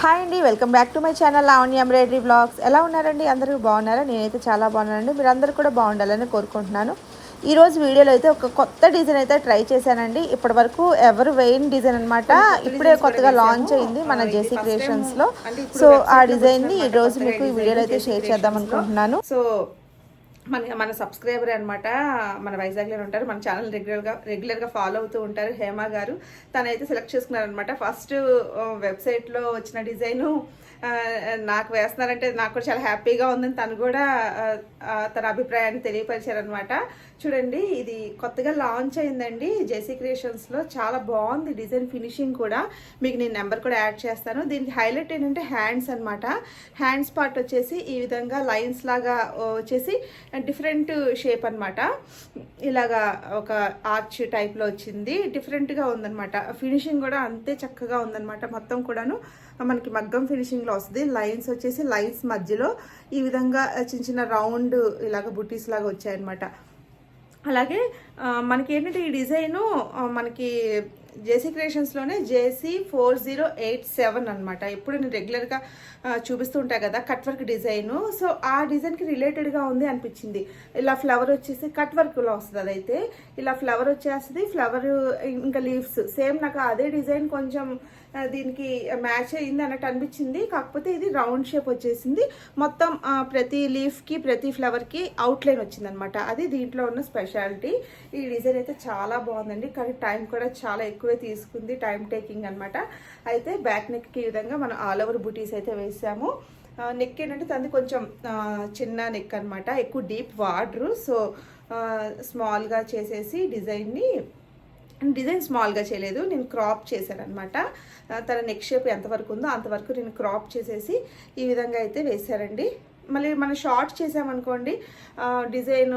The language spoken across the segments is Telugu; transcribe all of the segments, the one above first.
హాయ్ అండి welcome back to my channel Lavanya embroidery blogs. ఎలా ఉన్నారండి? అందరూ బాగున్నారా? నేనైతే చాలా బాగున్నానండి. మీరు అందరూ కూడా బాగుండాలని కోరుకుంటున్నాను. ఈ రోజు వీడియోలో అయితే ఒక కొత్త డిజైన్ అయితే ట్రై చేశానండి. ఇప్పటి వరకు ఎవరు వేయని డిజైన్ అనమాట ఇప్పుడే కొత్తగా లాంచ్ అయింది మన జేసీ క్రియేషన్స్లో. సో ఆ డిజైన్ని ఈ రోజు మీకు ఈ వీడియోలో అయితే షేర్ చేద్దాం అనుకుంటున్నాను. సో మన మన సబ్స్క్రైబర్ అనమాట మన వైజాగ్లో ఉంటారు మన ఛానల్ రెగ్యులర్గా రెగ్యులర్గా ఫాలో అవుతూ ఉంటారు హేమ గారు. తనైతే సెలెక్ట్ చేసుకున్నారనమాట ఫస్ట్ వెబ్సైట్లో వచ్చిన డిజైను నాకు వేస్తున్నారంటే నాకు కూడా చాలా హ్యాపీగా ఉందని తను కూడా తన అభిప్రాయాన్ని తెలియపరిచారనమాట చూడండి ఇది కొత్తగా లాంచ్ అయిందండి. జేసీ క్రియేషన్స్లో చాలా బాగుంది డిజైన్ ఫినిషింగ్ కూడా. మీకు నేను నెంబర్ కూడా యాడ్ చేస్తాను. దీనికి హైలైట్ ఏంటంటే హ్యాండ్స్ అన్నమాట. హ్యాండ్స్ పార్ట్ వచ్చేసి ఈ విధంగా లైన్స్ లాగా వచ్చేసి డిఫరెంట్ షేప్ అన్నమాట. ఇలాగా ఒక ఆర్చ్ టైప్లో వచ్చింది. డిఫరెంట్గా ఉందనమాట ఫినిషింగ్ కూడా అంతే చక్కగా ఉందన్నమాట. మొత్తం కూడాను మనకి మగ్గం ఫినిషింగ్లో వస్తుంది. లైన్స్ వచ్చేసి లైన్స్ మధ్యలో ఈ విధంగా చిన్న చిన్న రౌండ్ ఇలాగ బుటీస్ లాగా వచ్చాయన్నమాట. అలాగే మనకి ఏంటంటే ఈ డిజైను మనకి JC క్రియేషన్స్లోనే JC four zero eight seven అనమాట ఎప్పుడు నేను రెగ్యులర్గా చూపిస్తూ ఉంటాయి కదా కట్ వర్క్ డిజైన్. సో ఆ డిజైన్కి రిలేటెడ్గా ఉంది అనిపించింది. ఇలా ఫ్లవర్ వచ్చేసి కట్ వర్క్లో వస్తుంది అదైతే. ఇలా ఫ్లవర్ వచ్చేస్తుంది ఫ్లవర్ ఇంకా లీవ్స్ సేమ్ నాకు అదే డిజైన్ కొంచెం దీనికి మ్యాచ్ అయింది అన్నట్టు అనిపించింది. కాకపోతే ఇది రౌండ్ షేప్ వచ్చేసింది. మొత్తం ప్రతి లీఫ్కి ప్రతి ఫ్లవర్కి అవుట్లైన్ వచ్చింది అనమాట అది దీంట్లో ఉన్న స్పెషాలిటీ ఈ డిజైన్ అయితే చాలా బాగుందండి. కానీ టైం కూడా చాలా ఎక్కువ తీసుకుంది టైం టేకింగ్ అనమాట అయితే బ్యాక్ నెక్కి ఈ విధంగా మనం ఆల్ ఓవర్ బుటీస్ అయితే వేసాము. నెక్ ఏంటంటే తనది కొంచెం చిన్న నెక్ అనమాట ఎక్కువ డీప్ వాడరు సో స్మాల్గా చేసేసి డిజైన్ని డిజైన్ స్మాల్గా చేయలేదు. నేను క్రాప్ చేశాను అనమాట తన నెక్ షేప్ ఎంతవరకు ఉందో అంతవరకు నేను క్రాప్ చేసేసి ఈ విధంగా అయితే వేశారండి. మళ్ళీ మనం షార్ట్ చేసామనుకోండి డిజైన్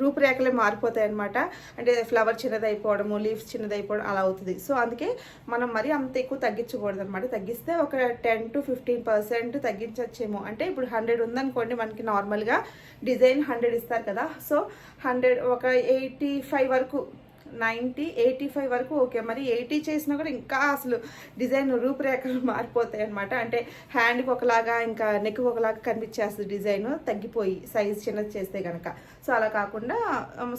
రూపురేఖలే మారిపోతాయి అనమాట అంటే ఫ్లవర్ చిన్నది అయిపోవడము లీవ్స్ చిన్నది అయిపోవడం అలా అవుతుంది. సో అందుకే మనం మరి అంత ఎక్కువ తగ్గించకూడదు అనమాట తగ్గిస్తే ఒక టెన్ టు ఫిఫ్టీన్ పర్సెంట్ తగ్గించవచ్చేమో అంటే ఇప్పుడు హండ్రెడ్ ఉందనుకోండి మనకి నార్మల్గా డిజైన్ హండ్రెడ్ ఇస్తారు కదా. సో హండ్రెడ్ ఒక ఎయిటీ ఫైవ్ వరకు నైంటీ ఎయిటీ ఫైవ్ వరకు ఓకే. మరి ఎయిటీ చేసినా కూడా ఇంకా అసలు డిజైన్ రూపురేఖలు మారిపోతాయి అనమాట అంటే హ్యాండ్కి ఒకలాగా ఇంకా నెక్ ఒకలాగా కనిపించేస్తుంది డిజైన్. తగ్గిపోయి సైజ్ చిన్నది చేస్తే కనుక సో అలా కాకుండా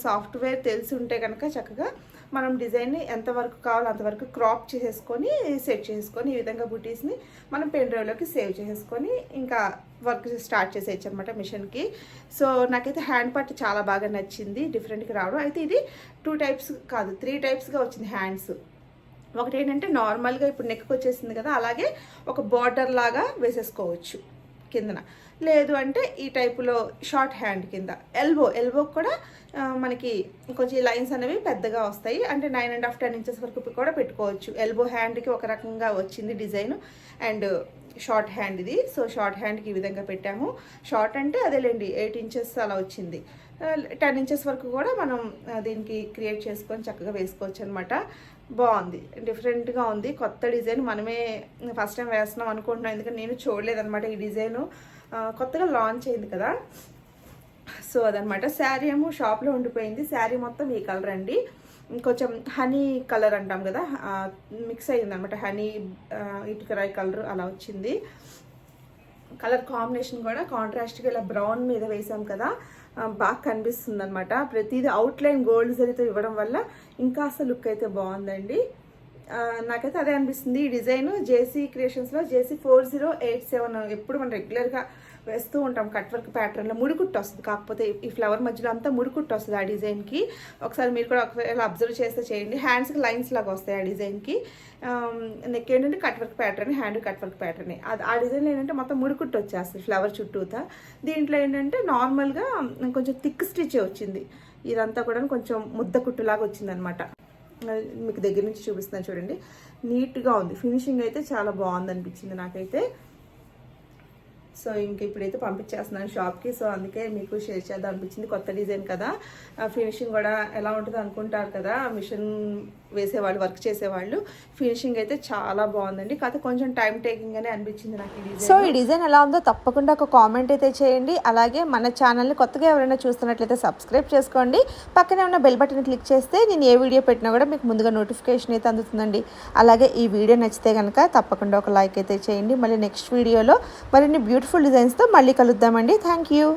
సాఫ్ట్వేర్ తెలిసి ఉంటే కనుక చక్కగా మనం డిజైన్ని ఎంతవరకు కావాలో అంతవరకు క్రాప్ చేసేసుకొని సెట్ చేసుకొని ఈ విధంగా బుటీస్ని మనం పెన్ డ్రైవ్లోకి సేవ్ చేసేసుకొని ఇంకా వర్క్ స్టార్ట్ చేసేయచ్చు అనమాట మిషన్కి సో నాకైతే హ్యాండ్ పార్ట్ చాలా బాగా నచ్చింది డిఫరెంట్గా రావడం. అయితే ఇది టూ టైప్స్ కాదు త్రీ టైప్స్గా వచ్చింది హ్యాండ్స్ ఒకటి ఏంటంటే నార్మల్గా ఇప్పుడు నెక్కి వచ్చేసింది కదా అలాగే ఒక బార్డర్ లాగా వేసేసుకోవచ్చు. కిందన. లేదు అంటే ఈ టైపులో షార్ట్ హ్యాండ్ కింద. ఎల్బో ఎల్బో కూడా మనకి కొంచెం లైన్స్ అనేవి పెద్దగా వస్తాయి. అంటే nine and half ten inches వరకు కూడా పెట్టుకోవచ్చు. ఎల్బో హ్యాండ్కి ఒక రకంగా వచ్చింది డిజైన్. అండ్ షార్ట్ హ్యాండ్ ఇది. సో షార్ట్ హ్యాండ్కి ఈ విధంగా పెట్టాము. షార్ట్ అంటే అదేలేండి ఎయిట్ ఇంచెస్ అలా వచ్చింది. టెన్ ఇంచెస్ వరకు కూడా మనం దీనికి క్రియేట్ చేసుకొని చక్కగా వేసుకోవచ్చు అనమాట బాగుంది. డిఫరెంట్గా ఉంది. కొత్త డిజైన్ మనమే ఫస్ట్ టైం వేస్తున్నాం అనుకుంటున్నాం. ఎందుకంటే నేను చూడలేదనమాట ఈ డిజైను. కొత్తగా లాంచ్ అయింది కదా. సో అదనమాట శారీ ఏమో షాప్లో ఉండిపోయింది. శారీ మొత్తం ఈ కలర్ అండి. కొంచెం హనీ కలర్ అంటాం కదా. మిక్స్ అయిందనమాట హనీ ఇటుకరాయి కలర్ అలా వచ్చింది. కలర్ కాంబినేషన్ కూడా కాంట్రాస్ట్గా ఇలా బ్రౌన్ మీద వేసాం కదా బాగా కనిపిస్తుంది అనమాట ప్రతిదీ అవుట్లైన్ గోల్డ్ జరీతో ఇవ్వడం వల్ల ఇంకా అసలు లుక్ అయితే బాగుందండి. నాకైతే అదే అనిపిస్తుంది. ఈ design JC క్రియేషన్స్లో JC four zero eight seven ఎప్పుడు మనం రెగ్యులర్గా వేస్తూ ఉంటాం కట్ వర్క్ ప్యాటర్న్లో ముడికుట్టు వస్తుంది. కాకపోతే ఈ ఫ్లవర్ మధ్యలో అంతా ముడికుట్టు వస్తుంది ఆ డిజైన్కి ఒకసారి మీరు కూడా ఒకవేళ అబ్జర్వ్ చేస్తే చేయండి. హ్యాండ్స్కి లైన్స్ లాగా వస్తాయి ఆ డిజైన్కి నెక్ ఏంటంటే cut work pattern hand cut work pattern అది ఆ డిజైన్ ఏంటంటే మొత్తం ముడికుట్టు వచ్చేస్తుంది ఫ్లవర్ చుట్టూతా. దీంట్లో ఏంటంటే నార్మల్గా కొంచెం థిక్ స్టిచ్ వచ్చింది. ఇదంతా కూడా కొంచెం ముద్ద కుట్టులాగా వచ్చిందనమాట. మీకు దగ్గర నుంచి చూపిస్తున్నాను చూడండి. నీట్గా ఉంది. ఫినిషింగ్ అయితే చాలా బాగుంది అనిపించింది నాకైతే. సో ఇంక ఇప్పుడైతే పంపించేస్తున్నాను షాప్కి. సో అందుకే మీకు షేర్ చేద్దాం అనిపించింది కొత్త డిజైన్ కదా. ఫినిషింగ్ కూడా ఎలా ఉంటుంది అనుకుంటారు కదా. మిషన్ వేసేవాళ్ళు వర్క్ చేసేవాళ్ళు. ఫినిషింగ్ అయితే చాలా బాగుందండి. కాకపోతే కొంచెం టైం టేకింగ్ అనే అనిపించింది నాకు ఈ సో ఈ డిజైన్ ఎలా ఉందో తప్పకుండా ఒక కామెంట్ అయితే చేయండి. అలాగే మన ఛానల్ని కొత్తగా ఎవరైనా చూస్తున్నట్లయితే సబ్స్క్రైబ్ చేసుకోండి. పక్కనే ఉన్న బెల్ బటన్ క్లిక్ చేస్తే నేను ఏ వీడియో పెట్టినా కూడా మీకు ముందుగా నోటిఫికేషన్ అయితే అందుతుందండి. అలాగే ఈ వీడియో నచ్చితే కనుక తప్పకుండా ఒక లైక్ అయితే చేయండి. మళ్ళీ నెక్స్ట్ వీడియోలో మరిన్ని బ్యూటిఫుల్ డిజైన్స్తో మళ్ళీ కలుద్దామండి. Thank you.